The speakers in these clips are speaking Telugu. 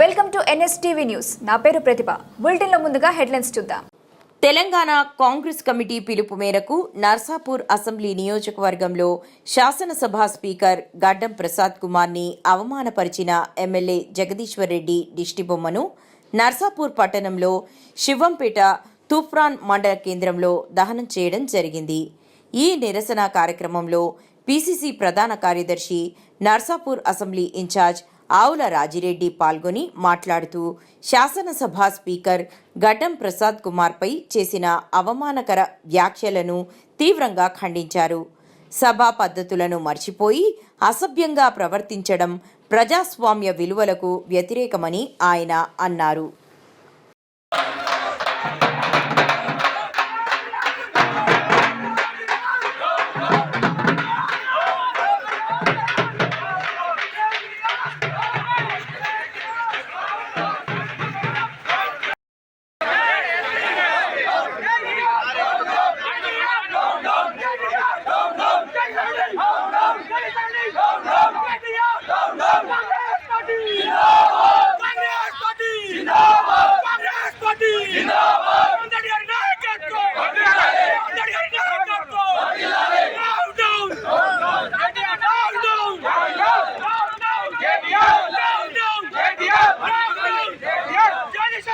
Welcome to NSTV news. నా పేరు ప్రతిభ. బులెటిన్లో ముందుగా హెడ్లైన్స్ చూద్దాం. తెలంగాణ కాంగ్రెస్ కమిటీ పిలుపు మేరకు నర్సాపూర్ అసెంబ్లీ నియోజకవర్గంలో శాసనసభ స్పీకర్ గడ్డం ప్రసాద్ కుమార్ని అవమానపరిచిన ఎమ్మెల్యే జగదీశ్వర్ రెడ్డి దిష్టిబొమ్మను నర్సాపూర్ పట్టణంలో శివంపేట తూఫ్రాన్ మండల కేంద్రంలో దహనం చేయడం జరిగింది. ఈ నిరసన కార్యక్రమంలో పిసిసి ప్రధాన కార్యదర్శి నర్సాపూర్ అసెంబ్లీ ఇన్ఛార్జ్ ఆవుల రాజిరెడ్డి పాల్గొని మాట్లాడుతూ శాసనసభ స్పీకర్ ఘటం ప్రసాద్ కుమార్పై చేసిన అవమానకర వ్యాఖ్యలను తీవ్రంగా ఖండించారు. సభా పద్ధతులను మర్చిపోయి అసభ్యంగా ప్రవర్తించడం ప్రజాస్వామ్య విలువలకు వ్యతిరేకమని ఆయన అన్నారు.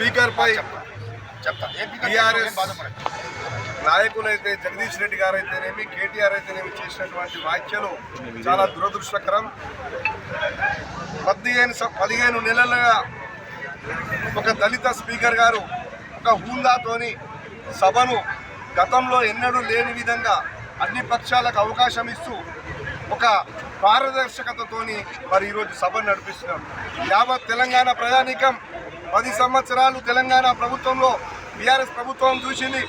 party Congress party speaker పై టిఆర్ఎస్ నాయకులైతే జగదీష్ రెడ్డి గారు అయితేనేమి కేటీఆర్ అయితేనేమి చేసినటువంటి వ్యాఖ్యలు చాలా దురదృష్టకరం. పదిహేను పదిహేను నెలలుగా ఒక దళిత స్పీకర్ గారు ఒక హూందాతోని సభను గతంలో ఎన్నడూ లేని విధంగా అన్ని పక్షాలకు అవకాశం ఇస్తూ ఒక పారదర్శకతతోని మరి ఈరోజు సభను నడిపిస్తున్నారు యావత్ తెలంగాణ ప్రజానీకం పది సంవత్సరాలు తెలంగాణ ప్రభుత్వంలో బీఆర్ఎస్ ప్రభుత్వం చూసింది.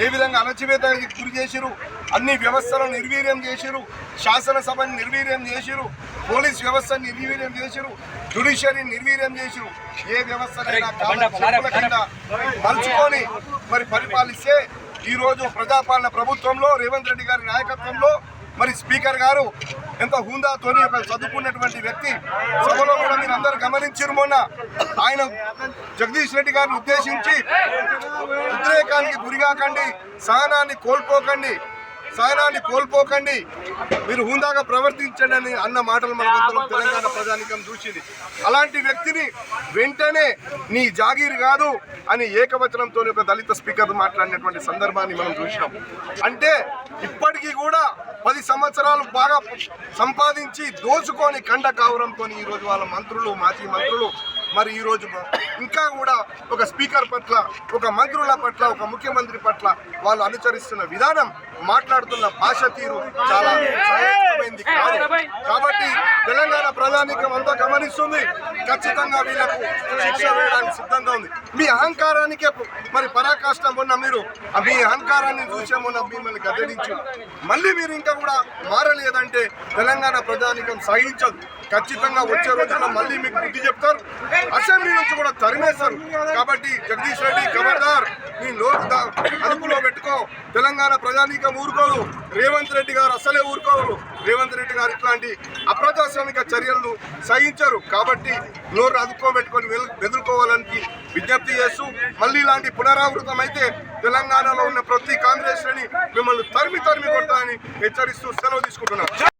ఏ విధంగా అణచివేతకి గురి చేసిరు అన్ని వ్యవస్థలను నిర్వీర్యం చేసిరు శాసనసభని నిర్వీర్యం చేసిరు పోలీస్ వ్యవస్థను నిర్వీర్యం చేసిరు జుడిషియరీని నిర్వీర్యం చేసిరు ఏ వ్యవస్థనైనా కింద మలుచుకొని మరి పరిపాలిస్తే ఈ రోజు ప్రజాపాలన ప్రభుత్వంలో రేవంత్ రెడ్డి గారి నాయకత్వంలో మరి స్పీకర్ గారు ఎంత హుందాతోని ఒక చదువుకున్నటువంటి వ్యక్తి సభలో కూడా మీరు అందరు గమనించారు మొన్న. ఆయన జగదీష్ రెడ్డి గారిని ఉద్దేశించి ఉద్రేకానికి గురికాకండి సహనాన్ని కోల్పోకండి స్థానాన్ని కోల్పోకండి. మీరు హుందాగా ప్రవర్తించండి అని అన్న మాటలు మనకందరం తెలంగాణ ప్రజానికం చూసింది. అలాంటి వ్యక్తిని వెంటనే నీ జాగీర్ కాదు అని ఏకవచనంతో ఒక దళిత స్పీకర్ మాట్లాడినటువంటి సందర్భాన్ని మనం చూసినాం. అంటే ఇప్పటికీ కూడా పది సంవత్సరాలు బాగా సంపాదించి దోచుకొని కండ కావడంతో ఈరోజు వాళ్ళ మంత్రులు మాజీ మంత్రులు మరి ఈరోజు ఇంకా కూడా ఒక స్పీకర్ పట్ల ఒక మంత్రుల పట్ల ఒక ముఖ్యమంత్రి పట్ల వాళ్ళు అనుసరిస్తున్న విధానం మాట్లాడుతున్న భాష తీరు చాలా సహాయకమైంది కాదు. కాబట్టి తెలంగాణ ప్రధానికం అంతా గమనిస్తుంది. ఖచ్చితంగా వీళ్ళకు శిక్ష వేయడానికి సిద్ధంగా ఉంది. మీ అహంకారానికే మరి పరాకాష్ట మొన్న మీరు మీ అహంకారాన్ని చూసే మొన్న మిమ్మల్ని గద్దెడించు మళ్ళీ మీరు ఇంకా కూడా మారలేదంటే తెలంగాణ ప్రజానికం సహించదు ఖచ్చితంగా వచ్చే రోజున మళ్ళీ మీకు బుద్ధి చెప్తారు. అసెంబ్లీ నుంచి కూడా తరిమేస్తారు కాబట్టి జగదీష్ రెడ్డి గవర్నర్ నీ నోరు అదుపులో పెట్టుకో. తెలంగాణ ప్రజానీకం ఊరుకోరు రేవంత్ రెడ్డి గారు అసలే ఊరుకోరు. రేవంత్ రెడ్డి గారు ఇట్లాంటి అప్రజాస్వామిక చర్యలను సహించరు. కాబట్టి నోరు అదుపులో పెట్టుకొని ఎదుర్కోవాలని విజ్ఞప్తి చేస్తూ మళ్ళీ ఇలాంటి పునరావృతం అయితే తెలంగాణలో ఉన్న ప్రతి కాంగ్రెస్ని మిమ్మల్ని తరిమి తరిమి కొట్టాలని హెచ్చరిస్తూ సెలవు తీసుకుంటున్నారు